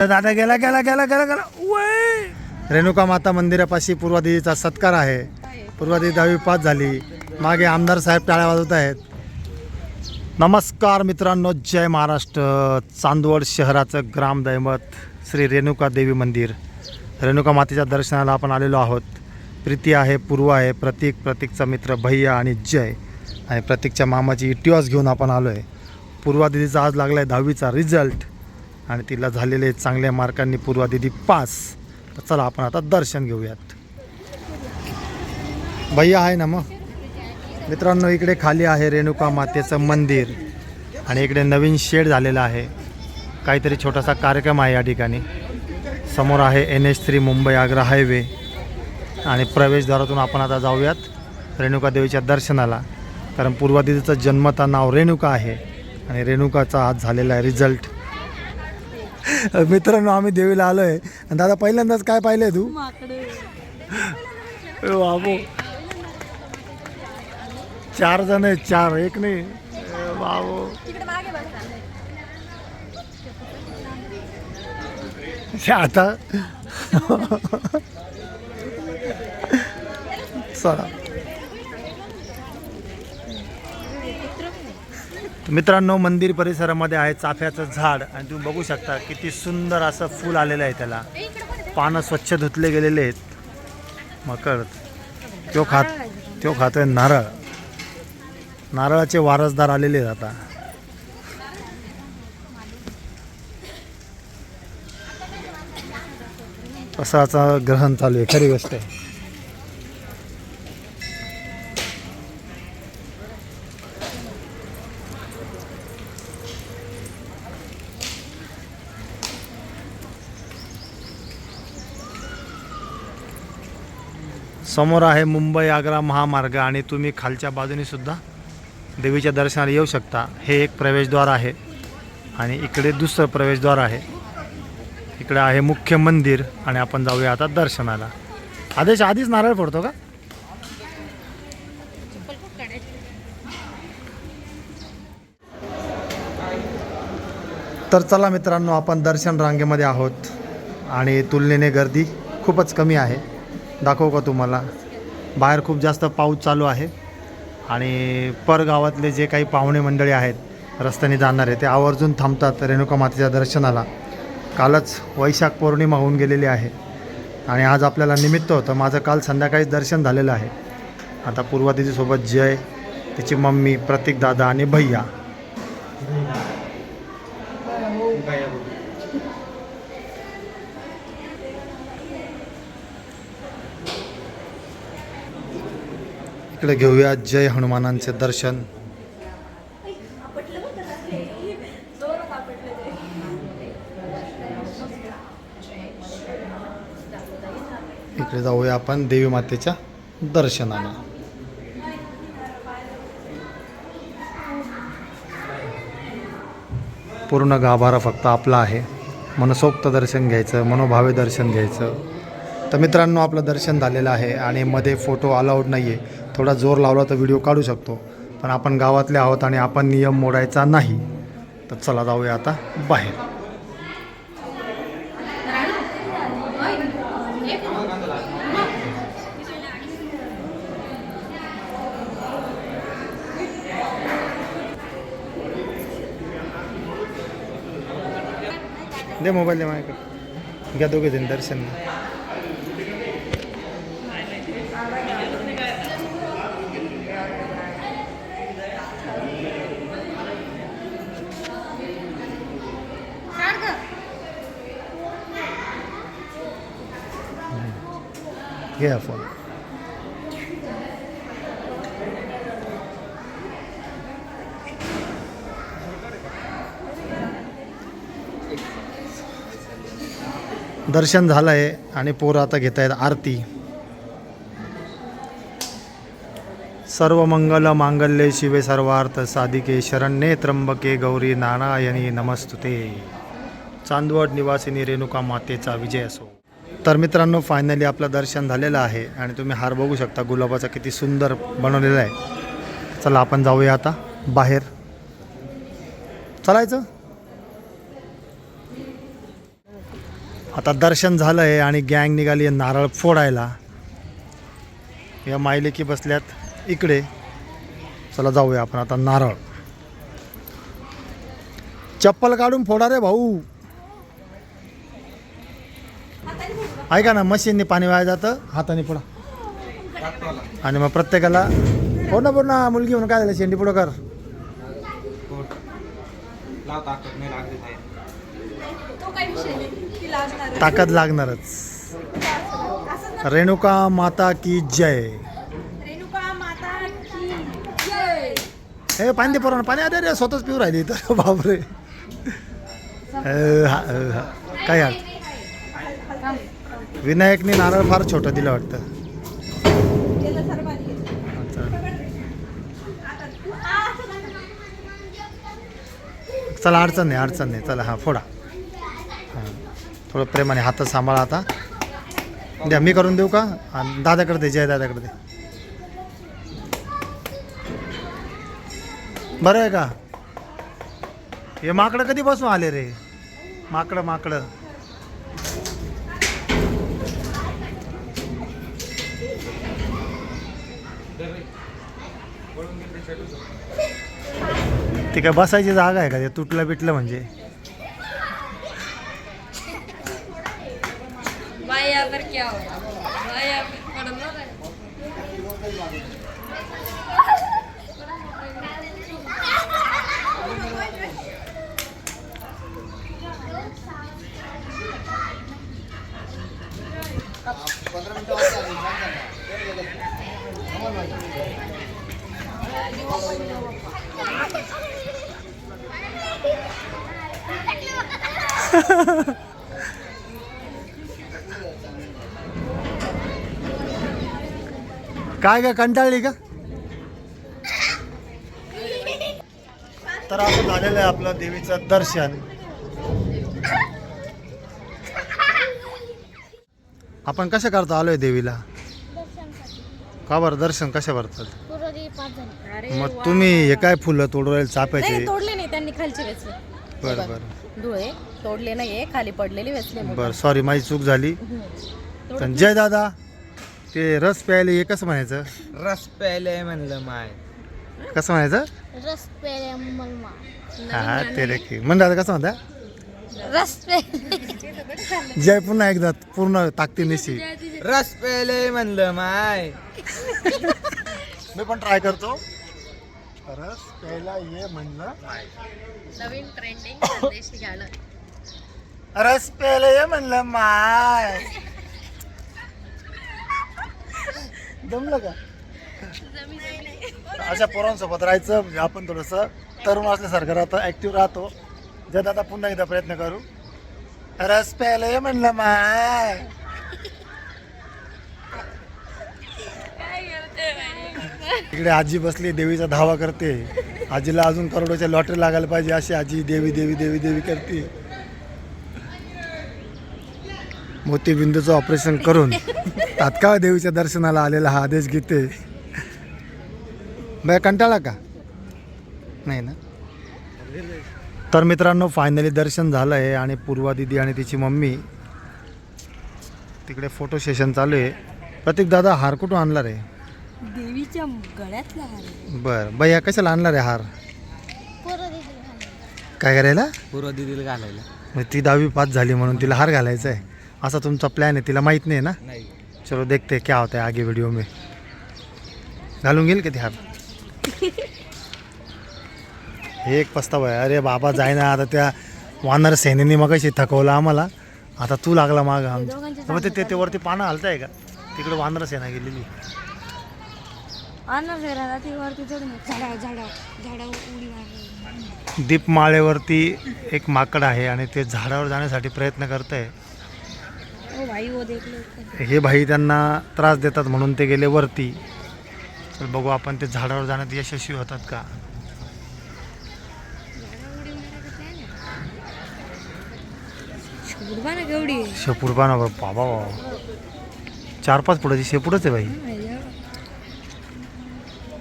दादा गेला गेला गेला गेला गेला. उय. रेणुका माता मंदिरापाशी पूर्वादेवीचा सत्कार आहे. पूर्वादेवी दहावी पास झाली. मागे आमदार साहेब टाळ्या वाजवत आहेत. नमस्कार मित्रांनो जय महाराष्ट्र. चांदवड शहराचं ग्रामदैवत श्री रेणुका देवी मंदिर. रेणुका मातेच्या दर्शनाला आपण आलेलो आहोत. प्रीती आहे पूर्व आहे प्रतीक प्रतीकचा मित्र भैया आणि जय. आणि प्रतीकच्या मामाची इटिवास घेऊन आपण आलो आहे पूर्वा दिदीचा आज लागला आहे दहावीचा रिझल्ट आणि तिला झालेले चांगल्या मार्कांनी पूर्वा दिदी पास. तर चला आपण आता दर्शन घेऊयात. भैया आहे ना मग? मित्रांनो इकडे खाली आहे रेणुका मातेचं मंदिर आणि इकडे नवीन शेड झालेला आहे. काहीतरी छोटासा कार्यक्रम आहे या ठिकाणी. समोर आहे N H three Mumbai Agra highway आणि प्रवेशद्वारातून आपण आता जाऊयात रेणुका देवीच्या दर्शनाला. कारण पूर्वादितीचं जन्मता नाव रेणुका आहे आणि रेणुकाचा आज झालेला आहे रिझल्ट. मित्रांनो आम्ही देवीला आलो आहे आणि दादा पहिल्यांदाच काय पाहिलंय तू? बाबू. चार जण आहेत चार एक नाही. बाबू. आता. चला मित्रांनो मंदिर परिसरामध्ये आहे चाफ्याचं झाड आणि तुम्ही बघू शकता किती सुंदर असं फूल आलेलं आहे त्याला. पानं स्वच्छ धुतले गेलेले आहेत. मकर. तो खात तो खातोय नारळ. नारळाचे वारसदार आलेले आहेत आता. असं आता ग्रहण चालू आहे. खरी गोष्ट आहे. समोर आहे मुंबई आग्रा महामार्ग आणि तुम्ही खालच्या बाजूने सुद्धा देवीच्या दर्शनाला येऊ शकता. हे एक प्रवेशद्वार आहे आणि इकडे दुसरं प्रवेशद्वार आहे. इकडे आहे मुख्य मंदिर आणि आपण जाऊया आता दर्शनाला. आदेश आधीच नारळ फोडतो का? तर चला मित्रांनो आपण दर्शन रांगेमध्ये आहोत आणि तुलनेने गर्दी खूपच कमी आहे. दाखवू का तुम्हाला? बाहेर खूप जास्त पाऊस चालू आहे आणि परगावातले जे काही पाहुणे मंडळी आहेत रस्त्याने जाणारे ते आवर्जून थांबतात रेणुका मातेच्या दर्शनाला. कालच वैशाख पौर्णिमा होऊन गेलेली आहे आणि आज आपल्याला निमित्त होतं. माझं काल संध्याकाळीच दर्शन झालेलं आहे. आता पूर्वा तिच्यासोबत जय तिची मम्मी प्रतीक दादा आणि भैया. इकडे घेऊया जय हनुमानांचे दर्शन. इकडे जाऊया आपण देवी मातेच्या दर्शनाला. पूर्ण गाभारा फक्त आपला आहे. मनसोक्त दर्शन घ्यायचं मनोभावे दर्शन घ्यायचं. तर मित्रांनो आपलं दर्शन झालेलं आहे आणि मध्ये फोटो अलाउड नाही आहे थोडा जोर लावला तर व्हिडिओ काढू शकतो. पण आपण गावातले आहोत आणि आपण नियम मोडायचा नाही तर चला जाऊया आता बाहेर. दे मोबाईल दे माझ्याकडे. घ्या दोघे जण दर्शन. घ्या फोन दर्शन झालं आहे आणि पोरं आता घेत आहेत आरती. सर्व मंगल मांगल्ये शिवे सर्वार्थ साधिके शरण्ये त्र्यंबके गौरी नारायणी नमस्तुते. चांदवड निवासिनी रेणुका मातेचा विजय असो. तर मित्रांनो फायनली आपलं दर्शन झालेलं आहे आणि तुम्ही हार बघू शकता. गुलाबाचा किती सुंदर बनवलेला आहे. चला आपण जाऊया आता बाहेर. चालायचं? आता दर्शन झालं आहे आणि गँग निघाली आहे नारळ फोडायला. या मायलेकी बसल्यात इकडे. चला जाऊया आपण आता नारळ. चप्पल काढून फोडा रे भाऊ. ऐका ना मशीनने पाणी वाया जातं हाताने पुढा. आणि मग प्रत्येकाला फोड ना फोड ना मुलगी म्हणून काय झालं शेंडी पुढं कर. ताकद लागणारच. रेणुका माता की जय. हे पाणी दे पोरांना पाणी अरे रे स्वतःच पिऊ राहिली तर बापरे. अ, हा, हा. काय हाल? विनायकने नारळ फार छोटं दिलं वाटतं. चला अडचण नाही अडचण नाही. चला हां फोडा. हां थोडं प्रेमाने हातात सांभाळा आता. द्या मी करून देऊ का? आणि दादाकडे दे जय दादाकडे दे. बरं आहे का? हे माकडं कधीपासून आले रे? माकडं माकडं. ते काय बसायची जागा आहे का? ते तुटलं बिटलं म्हणजे. भाई यहाँ क्या का कंटाळली का तर आता झालेलं आहे आपलं देवीचं दर्शन. आपण कसं करतो आलोय देवीला? का बरं? दर्शन कशा भरतात? पुरोरी पाच मग तुम्ही हे काय फुलं तोडू राहिले नाही चापायचे नाही, तोडले नाही त्यांनी खालचे वेचले बरं बरं. धुळे तोडले नाहीये खाली पडलेले वेचले मग. बरं सॉरी माझी चूक झाली. पण जय दादा ते रस प्यायला हे कसं म्हणायचं? रस प्यायले म्हणलं माय. कसं म्हणायचं? रस मलमा हा ते रे की. म्हण दादा कसं म्हणता? रस जय पुन्हा एकदा पूर्ण ताकदीनिशी. रस प्यायले म्हणलं माय. मी पण ट्राय करतो. रस प्यायला ये म्हणलं. नवीन ट्रेंडिंग संदेश रस प्यायला ये म्हणलं माय. जमलं का? अशा पोरांसोबत राहायचं म्हणजे आपण थोडस तरुण असल्यासारखं राहतो ऍक्टिव्ह राहतो. जर आता पुन्हा एकदा प्रयत्न करू. रस प्यायला ये म्हणलं माय. इकडे आजी बसली देवीचा धावा करते. आजीला अजून करोडोच्या लॉटरी लागायला पाहिजे अशी आजी देवी देवी देवी देवी करते. मोतीबिंदूचं ऑपरेशन करून तात्काळ देवीच्या दर्शनाला आलेला हा आदेश घेते. बाय कंटाळा का? नाही ना? तर मित्रांनो फायनली दर्शन झालं आहे आणि पूर्वा दिदी आणि तिची मम्मी तिकडे फोटो सेशन चालू आहे. प्रतीक दादा हार कुठून आणला रे? देवीच्या गळ्यातला हार बरं भैया कशाला आणला रे हार? काय करायला? पूर्व दिदीला घालायला. मग ती दहावी पास झाली म्हणून तिला हार घालायचा आहे. असा तुमचा प्लॅन आहे तिला माहीत नाही ना? नाही. चलो देखते क्या होता है आगे वीडियो में. घालून घेईल किती हार? हे एक पस्ताव आहे. अरे बाबा जाय ना आता त्या वानर सेनेने मगाशी थकवलं आम्हाला. आता तू लागला माग. आमच्या मग ते- ते ते वरती पानं हलताय का? तिकडे वानर सेना गेलेली. आणणार फिरायला ती वरती चढून झाडा झाडा झाडा उडी मारली. दीपमाळेवरती एक माकड आहे आणि ते झाडावर जाण्यासाठी प्रयत्न करत आहे ओ भाई वो देख लो हे भाई त्यांना त्रास देतात म्हणून ते गेले वरती. चल बघू आपण ते झाडावर जाण्यात यशस्वी होतात का? उडवा ना केवढी शेपूट पाना बाबा बाबा. चार पाच फुटाची शेपूटच आहे भाई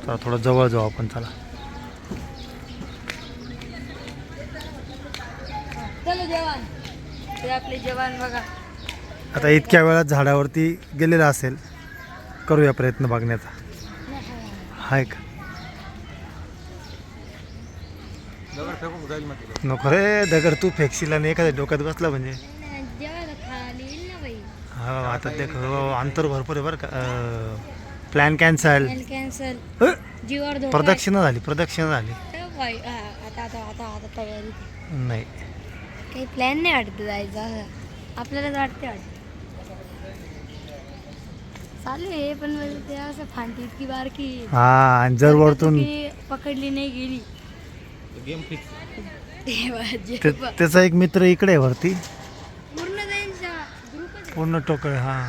चला थोडं जवळ जाऊ आपण चला. चलो जवान ते आपले जवान बघा. आता इतक्या वेळात झाडावरती गेलेला असेल करूया प्रयत्न बघण्याचा. हाय का? नको रे दगड तू फेकशील आणि एखाद्या डोक्यात बसला म्हणजे. हो आता ते अंतर भरपूर आहे बरं का प्लॅन कॅन्सल कॅन्सल जीवावर धोका प्रदक्षिणा झाली प्रदक्षिणा झाली. आहे. बाई, हा, आता आता आता आता तयारी. नाही. काही प्लॅन नाही वाटत जायचा. आपल्याला वाटते वाटत. चालू आहे पण मग ते असं फांटी इतकी बारकी. हा आणि जर वरतून की पकडली नाही गेली. गेम फिक्स तेव्हा ते- जेव्हा त्याचा एक मित्र इकडे आहे वरती. पूर्ण त्यांचा ग्रुपच पूर्ण टोकळ हा.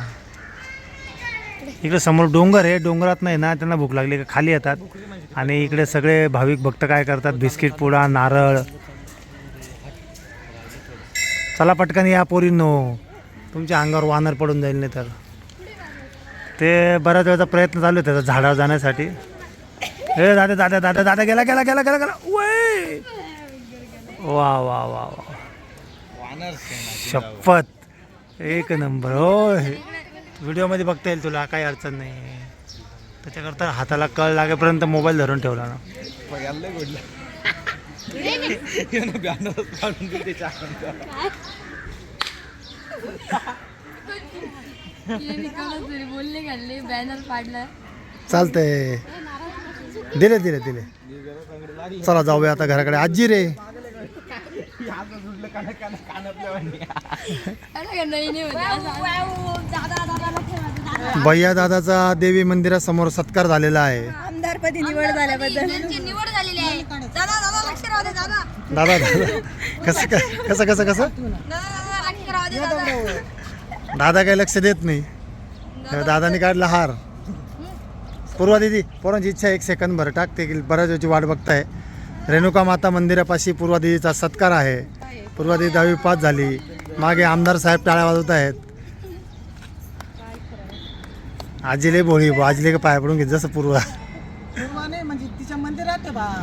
इकडे समोर डोंगर आहे डोंगरात नाही ना त्यांना भूक लागली का खाली येतात. आणि इकडे सगळे भाविक भक्त काय करतात बिस्किट पुडा नारळ. चला पटकन या पोरींनो. तुमच्या अंगावर वानर पडून जाईल नाही तर. ते बऱ्याच वेळाचा प्रयत्न चालू आहे त्याचा झाडावर जाण्यासाठी. ए दादा दादा दादा दादा गेला गेला गेला गेला गेला. वय! वा वा वा वा. शपथ. एक नंबर हो व्हिडिओमध्ये बघता येईल तुला काही अडचण नाही. त्याच्याकरता हाताला कळ लागेपर्यंत मोबाईल धरून ठेवला ना. बोलले घालले बॅनर पाडला चालतंय. दिले दिले दिले. चला जाऊया आता घराकडे. आजी रे. भैया दादाचा देवी मंदिरासमोर सत्कार झालेला आहे. आमदारपदी निवड झाल्याबद्दल. निवड झालेली आहे. दादा दादा लक्ष राहू दे दादा. कसं काय कसं कसं कसं? दादा काही लक्ष देत नाही. दादाने काढला हार. पूर्वा दिदी पोरांची इच्छा एक सेकंद भर टाकते की बऱ्याच वेळची वाट बघताय. रेणुका माता मंदिरापाशी पूर्वा दिदीचा सत्कार आहे. पूर्वा दिदी दहावी पास झाली. मागे आमदार साहेब टाळ्या वाजवत आहेत. आजीले भोळी आजीले का पाया पडून घेत जसं पूर्वा. म्हणजे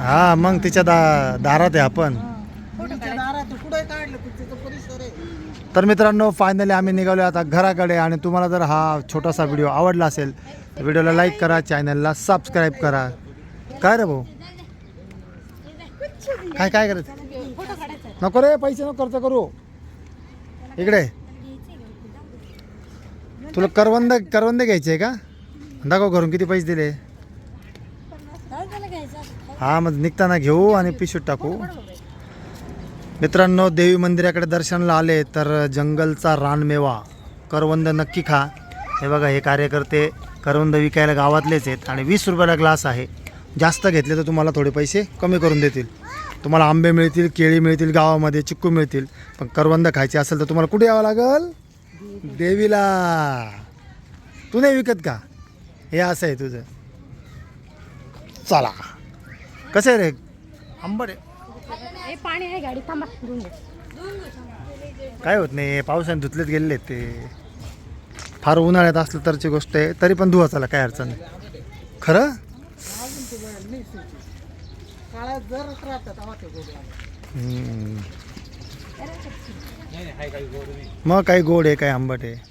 हा मग तिच्या दा दारात आहे आपण. तर मित्रांनो फायनली आम्ही निघालो आता घराकडे. आणि तुम्हाला जर हा छोटासा व्हिडिओ आवडला असेल तर व्हिडिओला लाईक करा चॅनलला सबस्क्राईब करा. काय रे भाऊ? काय काय करायचं नको रे पैसे नको खर्च करू. इकडे. तुला करवंद करवंद घ्यायचे आहे का? दाखव घरून किती पैसे दिले. हा मग निघताना घेऊ आणि पिशूट टाकू. मित्रांनो देवी मंदिराकडे दर्शनाला आले तर जंगलचा रानमेवा. करवंद नक्की खा. हे बघा हे कार्यकर्ते करवंद विकायला गावातलेच आहेत आणि वीस रुपयाला ग्लास आहे. जास्त घेतले तर तुम्हाला थोडे पैसे कमी करून देतील. तुम्हाला आंबे मिळतील केळी मिळतील गावामध्ये चिक्कू मिळतील. पण करवंद खायचे असेल तर तुम्हाला कुठे यावं लागल? देवीला. तू नाही विकत का? हे असं आहे तुझं. चला. कसं आहे रे? आंबट आहे. पाणी आहे गाडी थांबा घे. काय होत नाही पावसाने धुतलेत गेलेले आहेत ते. फार उन्हाळ्यात असलं तरची गोष्ट आहे तरी पण धुवा चला काय अडचण नाही. खरं? काळात जर राहतात तेव्हा ते गोड लागतात. हम्म. मग काही गोड आहे काय आंबट आहे